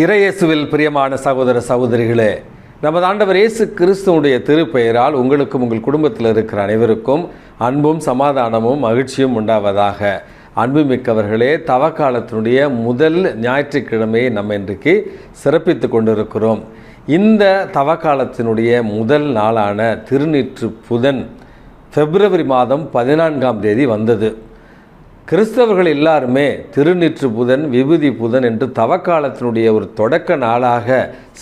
இறையேசுவில் பிரியமான சகோதர சகோதரிகளே நமது ஆண்டவர் இயேசு கிறிஸ்துவனுடைய திருப்பெயரால் உங்களுக்கும் உங்கள் குடும்பத்தில் இருக்கிற அனைவருக்கும் அன்பும் சமாதானமும் மகிழ்ச்சியும் உண்டாவதாக. அன்புமிக்கவர்களே தவக்காலத்தினுடைய முதல் ஞாயிற்றுக்கிழமையை நம்ம இன்றைக்கு சிறப்பித்து கொண்டிருக்கிறோம். இந்த தவக்காலத்தினுடைய முதல் நாளான திருநீற்று புதன் பிப்ரவரி மாதம் பதினான்காம் தேதி வந்தது. கிறிஸ்தவர்கள் எல்லாருமே திருநிற்று புதன் விபூதி புதன் என்று தவக்காலத்தினுடைய ஒரு தொடக்க நாளாக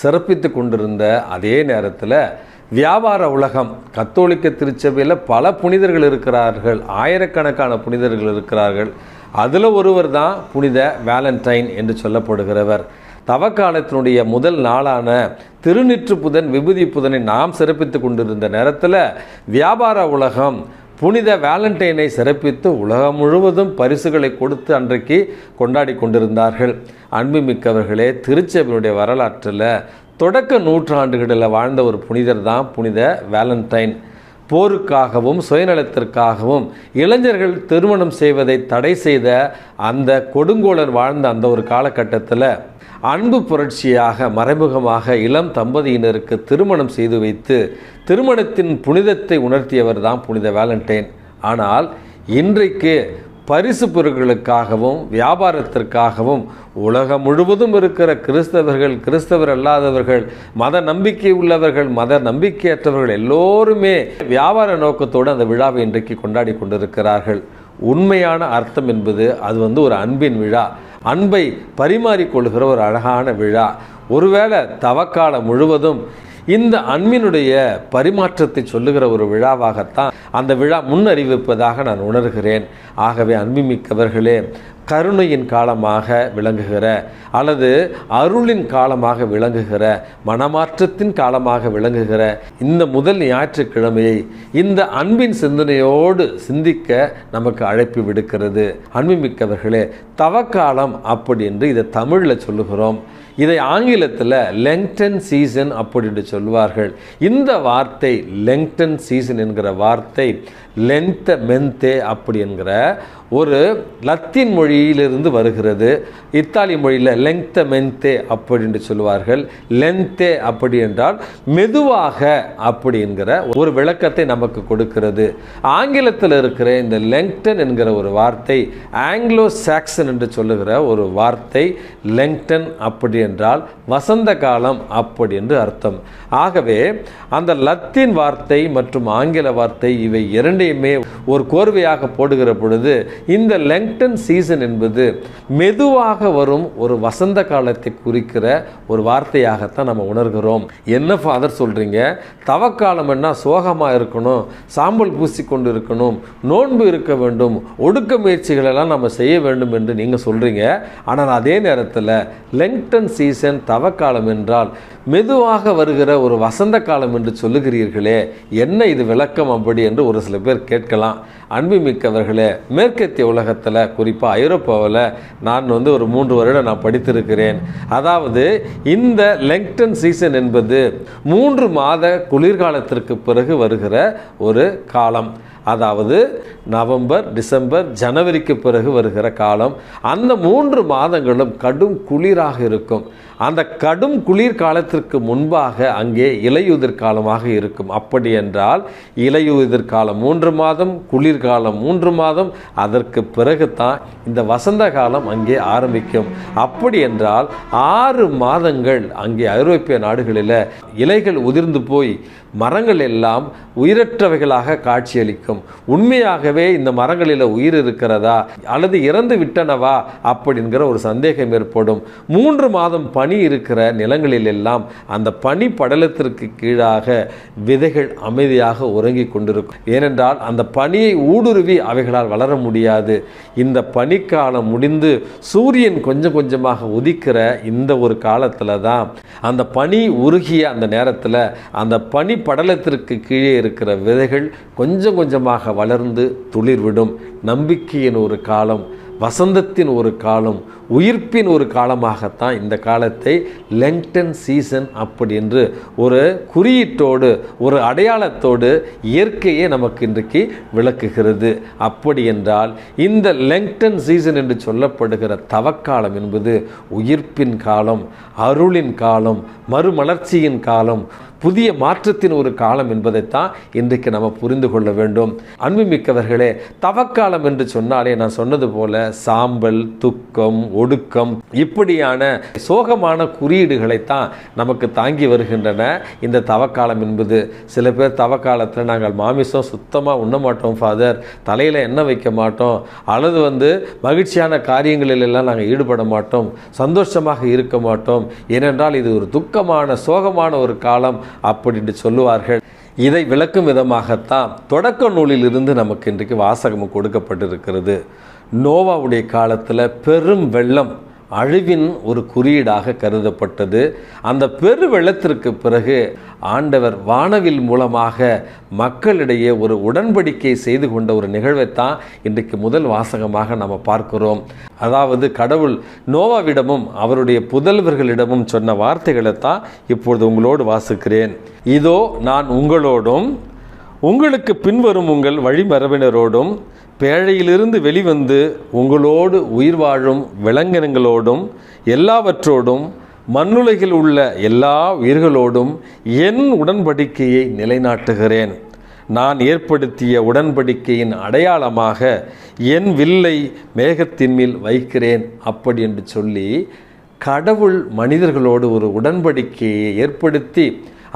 சிறப்பித்து கொண்டிருந்த அதே நேரத்தில் வியாபார உலகம் கத்தோலிக்க திருச்சபையில் பல புனிதர்கள் இருக்கிறார்கள் ஆயிரக்கணக்கான புனிதர்கள் இருக்கிறார்கள். அதில் ஒருவர் தான் புனித வேலண்டைன் என்று சொல்லப்படுகிறவர். தவக்காலத்தினுடைய முதல் நாளான திருநிற்று புதன் விபூதி புதனை நாம் சிறப்பித்து கொண்டிருந்த நேரத்தில் வியாபார உலகம் புனித வேலண்டைனை சிறப்பித்து உலகம் முழுவதும் பரிசுகளை கொடுத்து அன்றைக்கு கொண்டாடி கொண்டிருந்தார்கள். அன்புமிக்கவர்களே திருச்சபையினுடைய வரலாற்றில் தொடக்க நூற்றாண்டுகளில் வாழ்ந்த ஒரு புனிதர் தான் புனித வேலண்டைன். போருக்காகவும் சுயநலத்திற்காகவும் இளைஞர்கள் திருமணம் செய்வதை தடை செய்த அந்த கொடுங்கோலர் வாழ்ந்த அந்த ஒரு காலகட்டத்தில் அன்பு புரட்சியாக மறைமுகமாக இளம் தம்பதியினருக்கு திருமணம் செய்து வைத்து திருமணத்தின் புனிதத்தை உணர்த்தியவர் தான் புனித வேலண்டைன். ஆனால் இன்றைக்கு பரிசு பொருட்களுக்காகவும் வியாபாரத்திற்காகவும் உலகம் முழுவதும் இருக்கிற கிறிஸ்தவர்கள் கிறிஸ்தவர் அல்லாதவர்கள் மத நம்பிக்கை உள்ளவர்கள் மத நம்பிக்கையற்றவர்கள் எல்லோருமே வியாபார நோக்கத்தோடு அந்த விழாவை இன்றைக்கு கொண்டாடி கொண்டிருக்கிறார்கள். உண்மையான அர்த்தம் என்பது அது வந்து ஒரு அன்பின் விழா. அன்பை பரிமாறிக்கொள்கிற ஒரு அழகான விழா. ஒருவேளை தவக்காலம் முழுவதும் இந்த அன்பினுடைய பரிமாற்றத்தை சொல்லுகிற ஒரு விழாவாகத்தான் அந்த விழா முன்னறிவிப்பதாக நான் உணர்கிறேன். ஆகவே அன்புமிக்கவர்களே கருணையின் காலமாக விளங்குகிற அல்லது அருளின் காலமாக விளங்குகிற மனமாற்றத்தின் காலமாக விளங்குகிற இந்த முதல் ஞாயிற்றுக்கிழமையை இந்த அன்பின் சிந்தனையோடு சிந்திக்க நமக்கு அழைப்பு விடுக்கிறது. அன்புமிக்கவர்களே தவக்காலம் அப்படி என்று இதை தமிழில் சொல்லுகிறோம். இதை ஆங்கிலத்தில் லெங்டன் சீசன் அப்படின்னு சொல்வார்கள். இந்த வார்த்தை லெங்டன் சீசன் என்கிற வார்த்தை லென்த்த மென்தே அப்படி என்கிற ஒரு லத்தீன் மொழியிலிருந்து வருகிறது. இத்தாலி மொழியில் லெங்த மென்தே அப்படின்னு சொல்லுவார்கள். லென்தே அப்படி என்றால் மெதுவாக அப்படிங்கிற ஒரு விளக்கத்தை நமக்கு கொடுக்கிறது. ஆங்கிலத்தில் இருக்கிற இந்த லெங்டன் என்கிற ஒரு வார்த்தை ஆங்கிலோ சாக்சன் என்று சொல்லுகிற ஒரு வார்த்தை லெங்டன் அப்படி என்றால் வசந்த காலம் அப்படி என்று அர்த்தம். ஆகவே அந்த லத்தீன் வார்த்தை மற்றும் ஆங்கில வார்த்தை இவை இரண்டையுமே ஒரு கோர்வையாக போடுகிற பொழுது இந்த லெங்டன் சீசன் என்பது மெதுவாக வரும் ஒரு வசந்த காலத்தை குறிக்கிற ஒரு வார்த்தையாகத்தான் நம்ம உணர்கிறோம். என்ன ஃபாதர் சொல்கிறீங்க தவக்காலம் என்ன சோகமாக இருக்கணும் சாம்பல் பூசிக்கொண்டு இருக்கணும் நோன்பு இருக்க வேண்டும் ஒடுக்க முயற்சிகளெல்லாம் நம்ம செய்ய வேண்டும் என்று நீங்கள் சொல்கிறீங்க ஆனால் அதே நேரத்தில் லெங்டன் சீசன் தவக்காலம் என்றால் மெதுவாக வருகிற ஒரு வசந்த காலம் என்று சொல்லுகிறீர்களே என்ன இது விளக்கம் அப்படி என்று ஒரு சில பேர் கேட்கலாம். அன்புமிக்கவர்களே மேற்கத்திய உலகத்தில் குறிப்பாக ஐரோப்பாவில் நான் வந்து ஒரு மூன்று வருடம் நான் படித்திருக்கிறேன். அதாவது இந்த லெங்டன் சீசன் என்பது மூன்று மாத குளிர்காலத்திற்கு பிறகு வருகிற ஒரு காலம். அதாவது நவம்பர் டிசம்பர் ஜனவரிக்கு பிறகு வருகிற காலம் அந்த மூன்று மாதங்களும் கடும் குளிராக இருக்கும். அந்த கடும் குளிர் காலத்திற்கு முன்பாக அங்கே இலையுதிர் காலமாக இருக்கும். அப்படி என்றால் இலையுதிர் காலம் மூன்று மாதம் குளிர்காலம் மூன்று மாதம் அதற்கு பிறகு தான் இந்த வசந்த காலம் அங்கே ஆரம்பிக்கும். அப்படி என்றால் ஆறு மாதங்கள் அங்கே ஐரோப்பிய நாடுகளில் இலைகள் உதிர்ந்து போய் மரங்கள் எல்லாம் உயிரற்றவைகளாக காட்சியளிக்கும். உண்மையாகவே இந்த மரங்களில் உயிர் இருக்கிறதா? அல்லது இறந்து விட்டனவா? அப்படிங்கிற ஒரு சந்தேகம் ஏற்படும். மூன்று மாதம் பனி இருக்கிற நிலங்களில் எல்லாம் அந்த பனி படலத்திற்கு கீழாக விதைகள் அமைதியாக உறங்கி கொண்டிருக்கும். ஏனென்றால் அந்த பனியை ஊடுருவி அவைகளால் வளர முடியாது. இந்த பனிக்காலம் முடிந்து சூரியன் கொஞ்சம் கொஞ்சமாக உதிக்கிற இந்த ஒரு காலத்தில் தான் அந்த பனி உருகிய அந்த நேரத்தில் அந்த பனி படலத்திற்கு கீழே இருக்கிற விதைகள் கொஞ்சம் கொஞ்சமாக வளர்ந்து துளிர்விடும். நம்பிக்கையின் ஒரு காலம் வசந்தத்தின் ஒரு காலம் உயிர்ப்பின் ஒரு காலமாகத்தான் இந்த காலத்தை லெங்டன் சீசன் அப்படி என்று ஒரு குறியீட்டோடு ஒரு அடையாளத்தோடு இயற்கையே நமக்கு இன்றைக்கு விளக்குகிறது. அப்படி என்றால் இந்த லெங்டன் சீசன் என்று சொல்லப்படுகிற தவக்காலம் என்பது உயிர்ப்பின் காலம் அருளின் காலம் மறுமலர்ச்சியின் காலம் புதிய மாற்றத்தின் ஒரு காலம் என்பதைத்தான் இன்றைக்கு நம்ம புரிந்து கொள்ள வேண்டும். அன்புமிக்கவர்களே தவக்காலம் என்று சொன்னாலே நான் சொன்னது போல சாம்பல் துக்கம் ஒடுக்கம் இப்படியான சோகமான குறியீடுகளைத்தான் நமக்கு தாங்கி வருகின்றன இந்த தவக்காலம் என்பது. சில பேர் தவக்காலத்தில் நாங்கள் மாமிசம் சுத்தமாக உண்ண மாட்டோம் ஃபாதர் தலையில் எண்ணெய் வைக்க மாட்டோம். அல்லது வந்து மகிழ்ச்சியான காரியங்களில் எல்லாம் நாங்கள் ஈடுபட மாட்டோம். சந்தோஷமாக இருக்க மாட்டோம். ஏனென்றால் இது ஒரு துக்கமான சோகமான ஒரு காலம். அப்படின்னு சொல்லுவார்கள். இதை விளக்கும் விதமாகத்தான் தொடக்க நூலிலிருந்து நமக்கு இன்றைக்கு வாசகம் கொடுக்கப்பட்டிருக்கிறது. நோவாவுடைய காலத்தில் பெரும் வெள்ளம் அழிவின் ஒரு குறியீடாக கருதப்பட்டது. அந்த பெரு வெள்ளத்திற்கு பிறகு ஆண்டவர் வானவில் மூலமாக மக்களிடையே ஒரு உடன்படிக்கை செய்து கொண்ட ஒரு நிகழ்வைத்தான் இன்றைக்கு முதல் வாசகமாக நம்ம பார்க்கிறோம். அதாவது கடவுள் நோவாவிடமும் அவருடைய புதல்வர்களிடமும் சொன்ன வார்த்தைகளை தான் இப்பொழுது உங்களோடு வாசிக்கிறேன். இதோ நான் உங்களோடும் உங்களுக்கு பின்வரும் உங்கள் வழிமரபினரோடும் பேழையிலிருந்து வெளிவந்து உங்களோடு உயிர் வாழும் விலங்கினங்களோடும் எல்லாவற்றோடும் மண்ணுலகில் உள்ள எல்லா உயிர்களோடும் என் உடன்படிக்கையை நிலைநாட்டுகிறேன். நான் ஏற்படுத்திய உடன்படிக்கையின் அடையாளமாக என் வில்லை மேகத்தின் மேல் வைக்கிறேன் அப்படி என்று சொல்லி கடவுள் மனிதர்களோடு ஒரு உடன்படிக்கையை ஏற்படுத்தி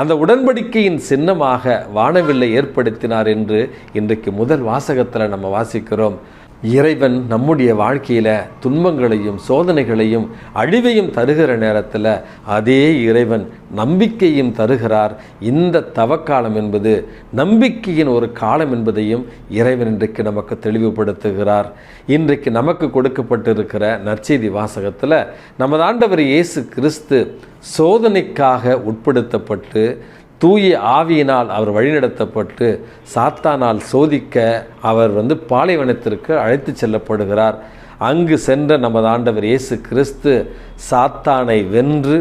அந்த உடன்படிக்கையின் சின்னமாக வானவில்லை ஏற்படுத்தினார் என்று இன்றைக்கு முதல் வாசகத்தில் நம்ம வாசிக்கிறோம். இறைவன் நம்முடைய வாழ்க்கையில் துன்பங்களையும் சோதனைகளையும் அழிவையும் தருகிற நேரத்தில் அதே இறைவன் நம்பிக்கையும் தருகிறார். இந்த தவக்காலம் என்பது நம்பிக்கையின் ஒரு காலம் என்பதையும் இறைவன் இன்றைக்கு நமக்கு தெளிவுபடுத்துகிறார். இன்றைக்கு நமக்கு கொடுக்கப்பட்டிருக்கிற நற்செய்தி வாசகத்தில் நமது ஆண்டவர் இயேசு கிறிஸ்து சோதனைக்காக உட்படுத்தப்பட்டு தூய ஆவியினால் அவர் வழிநடத்தப்பட்டு சாத்தானால் சோதிக்க அவர் வந்து பாலைவனத்திற்கு அழைத்து செல்லப்படுகிறார். அங்கு சென்ற நமது ஆண்டவர் இயேசு கிறிஸ்து சாத்தானை வென்று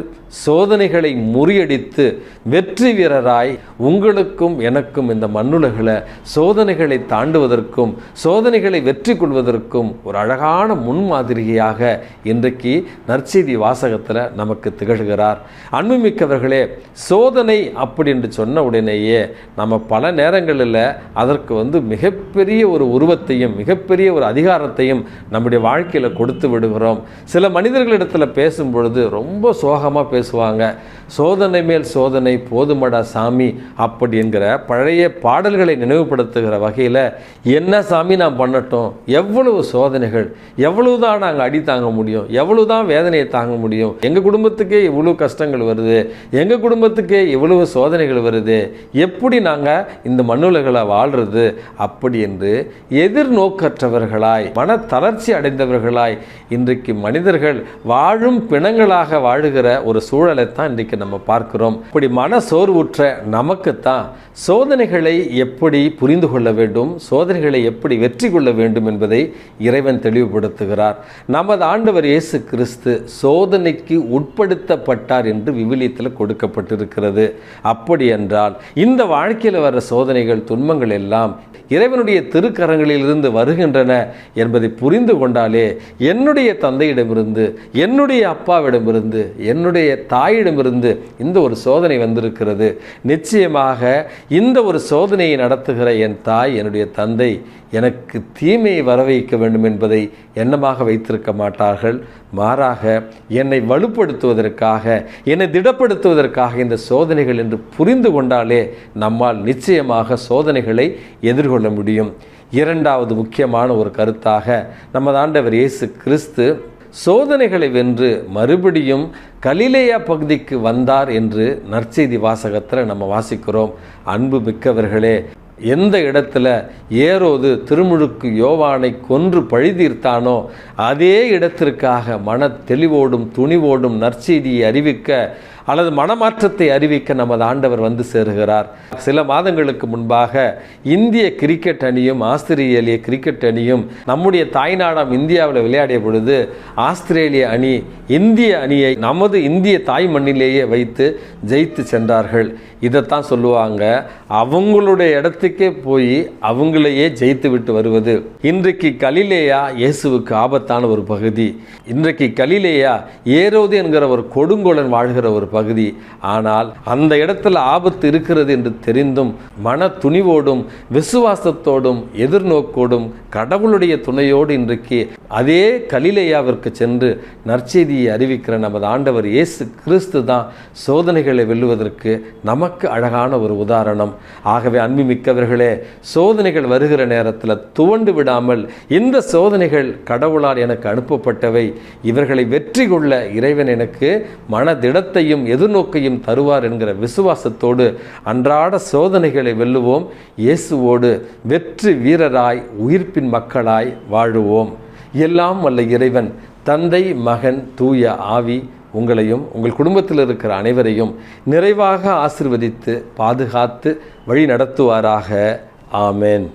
சோதனைகளை முறியடித்து வெற்றி வீரராய் உங்களுக்கும் எனக்கும் இந்த மண்ணுலகில் சோதனைகளை தாண்டுவதற்கும் சோதனைகளை வெற்றி கொள்வதற்கும் ஒரு அழகான முன்மாதிரியாக இன்றைக்கு நற்செய்தி வாசகத்தில் நமக்கு திகழ்கிறார். அன்புமிக்கவர்களே சோதனை அப்படி என்று சொன்ன உடனேயே நம்ம பல நேரங்களில் அதற்கு வந்து மிகப்பெரிய ஒரு உருவத்தையும் மிகப்பெரிய ஒரு அதிகாரத்தையும் நம்முடைய வாழ்க்கையில் கொடுத்து விடுகிறோம். சில மனிதர்களிடத்தில் பேசும் பொழுது ரொம்ப சோகமாக பேசுவாங்க. சோதனை மேல் சோதனை போதுமடா சாமி அப்படி என்கிற பழைய பாடல்களை நினைவுபடுத்துகிற வகையில் என்ன சாமி நான் பண்ணட்டும்? எவ்வளவு சோதனைகள் எவ்வளவு தான் நாங்கள் அடி தாங்க முடியும் எவ்வளவு தான் வேதனையை தாங்க முடியும். எங்கள் குடும்பத்துக்கே இவ்வளவு கஷ்டங்கள் வருது எங்கள் குடும்பத்துக்கே இவ்வளவு சோதனைகள் வருது எப்படி நாங்கள் இந்த மண்ணுலகளை வாழ்றது? அப்படி என்று எதிர்நோக்கற்றவர்களாய் மன தளர்ச்சி அடைந்தவர்களாய் இன்றைக்கு மனிதர்கள் வாழும் பிணங்களாக வாழுகிற ஒரு சூழலை தான் இன்றைக்கு நம்ம பார்க்கிறோம். இப்படி மன சோர்வுற்ற நமக்குத்தான் சோதனைகளை எப்படி புரிந்து கொள்ள வேண்டும் சோதனைகளை எப்படி வெற்றி கொள்ள வேண்டும் என்பதை இறைவன் தெளிவுபடுத்துகிறார். நமது ஆண்டவர் இயேசு கிறிஸ்து சோதனைக்கு உட்படுத்தப்பட்டார் என்று விவிலியத்தில் கொடுக்கப்பட்டிருக்கிறது. அப்படி என்றால் இந்த வாழ்க்கையில் வர சோதனைகள் துன்பங்கள் எல்லாம் இறைவனுடைய திருக்கரங்களிலிருந்து வருகின்றன என்பதை புரிந்து கொண்டாலே என்னுடைய தந்தையிடமிருந்து என்னுடைய அப்பாவிடமிருந்து என்னுடைய தாயிடமிருந்து இந்த ஒரு சோதனை வந்திருக்கிறது. நிச்சயமாக இந்த ஒரு சோதனையை நடத்துகிற என் தாய் என்னுடைய தந்தை எனக்கு தீமையை வர வைக்க வேண்டும் என்பதை எண்ணமாக வைத்திருக்க மாட்டார்கள். மாறாக என்னை வலுப்படுத்துவதற்காக என்னை திடப்படுத்துவதற்காக இந்த சோதனைகள் என்று புரிந்து கொண்டாலே நம்மால் நிச்சயமாக சோதனைகளை எதிர்கொள்ள முடியும். இரண்டாவது முக்கியமான ஒரு கருத்தாக நமது ஆண்டவர் இயேசு கிறிஸ்து சோதனைகளை வென்று மறுபடியும் கலிலேயா பகுதிக்கு வந்தார் என்று நற்செய்தி வாசகத்தில் நம்ம வாசிக்கிறோம். அன்பு மிக்கவர்களே எந்த இடத்துல ஏரோது திருமுழுக்கு யோவானை கொன்று பழிதீர்த்தானோ அதே இடத்திற்காக மன தெளிவோடும் துணிவோடும் நற்செய்தியை அறிவிக்க அல்லது மனமாற்றத்தை அறிவிக்க நமது ஆண்டவர் வந்து சேருகிறார். சில மாதங்களுக்கு முன்பாக இந்திய கிரிக்கெட் அணியும் ஆஸ்திரேலிய கிரிக்கெட் அணியும் நம்முடைய தாய்நாடாம் இந்தியாவில் விளையாடிய பொழுது ஆஸ்திரேலிய அணி இந்திய அணியை நமது இந்திய தாய் மண்ணிலேயே வைத்து ஜெயித்து சென்றார்கள். இதைத்தான் சொல்லுவாங்க அவங்களுடைய இடத்துக்கே போய் அவங்களையே ஜெயித்து விட்டு வருவது. இன்றைக்கு கலிலேயா இயேசுவுக்கு ஆபத்தான ஒரு பகுதி. இன்றைக்கு கலிலேயா ஏரோது என்கிற ஒரு கொடுங்கோலன் வாழ்கிற ஒரு பகுதி. ஆனால் அந்த இடத்துல ஆபத்து இருக்கிறது என்று தெரிந்தும் மன துணிவோடும் விசுவாசத்தோடும் எதிர்நோக்கோடும் கடவுளுடைய துணையோடு இன்றைக்கு அதே கலிலேயாவிற்கு சென்று நற்செய்தியை அறிவிக்கிற நமது ஆண்டவர் இயேசு கிறிஸ்து தான் சோதனைகளை வெல்லுவதற்கு நமக்கு அழகான ஒரு உதாரணம். ஆகவே அன்புமிக்கவர்களே சோதனைகள் வருகிற நேரத்தில் துவண்டு விடாமல் இந்த சோதனைகள் கடவுளால் எனக்கு அனுப்பப்பட்டவை. இவர்களை வெற்றி கொள்ள இறைவன் எனக்கு மனதிடத்தையும் எதிர்நோக்கையும் தருவார் என்கிற விசுவாசத்தோடு அன்றாட சோதனைகளை வெல்லுவோம். இயேசுவோடு வெற்றி வீரராய் உயிர்ப்பின் மக்களாய் வாழுவோம். எல்லாம் வல்ல இறைவன் தந்தை மகன் தூய ஆவி உங்களையும் உங்கள் குடும்பத்தில் இருக்கிற அனைவரையும் நிறைவாக ஆசிர்வதித்து பாதுகாத்து வழி நடத்துவாராக ஆமேன்.